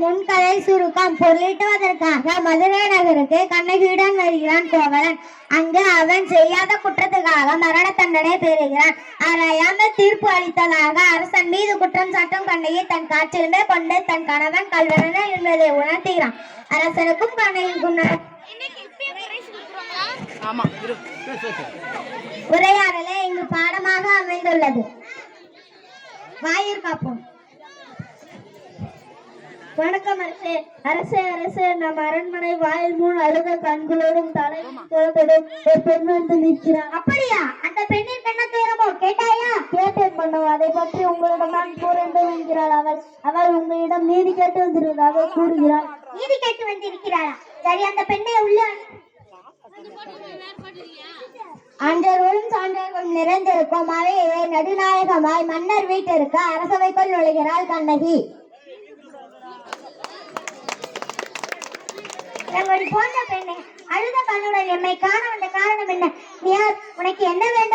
முன்கதை சுருக்கம் பொருளிட்டுவதற்காக மதுரை நகருக்கு கண்ணகியுடன் வருகிறான் கோவலன். அங்கு அவன் செய்யாத குற்றத்துக்காக மரண தண்டனை பெறுகிறான். அறியாமல் தீர்ப்பு அளித்ததாக அரசன் மீது குற்றம் சாட்டும் கண்ணகி தன் காற்றிலுமே கொண்டு தன் கணவன் கல்வனன் என்பதை உணர்த்துகிறான். அரசனுக்கும் கண்ணகிக்கும் உரையாடலே இங்கு பாடமாக அமைந்துள்ளது. வாயிற் காப்போம். வணக்கம் அரசே. அரசே அரசே நம் அரண்மனை வாயில் முன் அழுத கண்களோடும் தலை துறத்தோடும் ஒரு பெண் வந்து நிற்கிறார். அப்படியா? அந்த பெண்ணின் என்ன துயரமோ கேட்டாயா? கேட்டேன் பண்ணும் அதை பற்றி உங்களிடம் நான் கூறேன் என்கிறாள் அவள். அவள் உங்களிடம் நீதி கேட்டு வந்திருந்ததாக கூறுகிறாள். நீதி கேட்டு வந்திருக்கிறாளா? சரி அந்த பெண்ணை உள்ள ஆண்டவர்களும் சான்றோர்களும் நிறைந்திருக்கும் அவையே நடுநாயகமாய் மன்னர் வீட்டிற்கு அரசவைக்குள் நுழைகிறாள் கண்ணகி. ஒரு போன்ற பெண்ணே அழுத கண்ணுடன் எம்மை காண வந்த காரணம் என்ன? நீ உனக்கு என்ன வேண்டும்?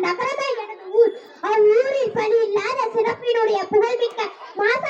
நகரமே எனது ஊர். அவ்வூரில் பணி இல்லாத சிறப்பினுடைய புகழ்மிக்க மாச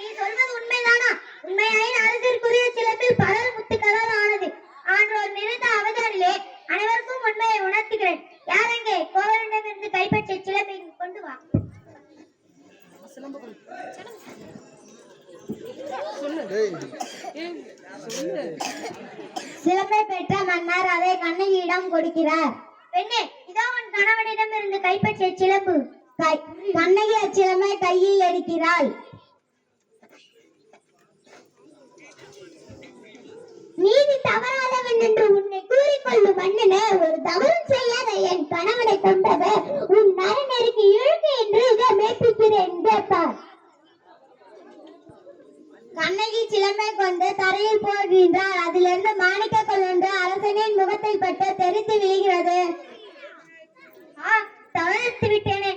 நீ சொல்வது உண்மைதானா? உண்மையாயின் அரசிற்குரிய சிலம்பில் பலர் முத்துக்களால் ஆனது ஆன்றோர் நிறுத்த அவதாரிலே அனைவருக்கும் உண்மையை உணர்த்துகிறேன். யாரெங்கே கோவலனிடமிருந்து கைப்பற்றிய சிலம்பை கொண்டு வா. சிலப்பை சிலம்பை பெற்ற மன்னர் அதை கண்ணகியிடம் கொடுக்கிறார். பெண்ணே இதோ உன் கணவனிடம் இருந்து கைப்பற்றிய சிலம்பு. கண்ணகி அச்சிலம்பை கையில் எடுக்கிறாள். நீதி தவறாதவன் என்று உன்னை கூறிக்கொள்ளும் மன்னனே ஒரு தவறும் செய்யாத என் கணவனை கொண்டது உன் நரநெருக்கு இழுக்கு என்று இதை மேற்பிக்கிறேன் கேட்பார் கண்ணகி சிலம்பை கொண்டு தரையில் போகின்றால் அதிலிருந்து மாணிக்க கொண்டு அரசனின் முகத்தை பட்டு தெரித்து விழுகிறது. ஆ, தவறித்து விட்டேனே.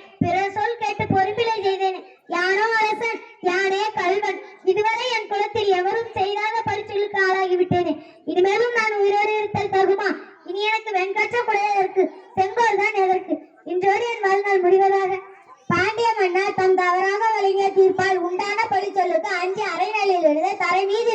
baby.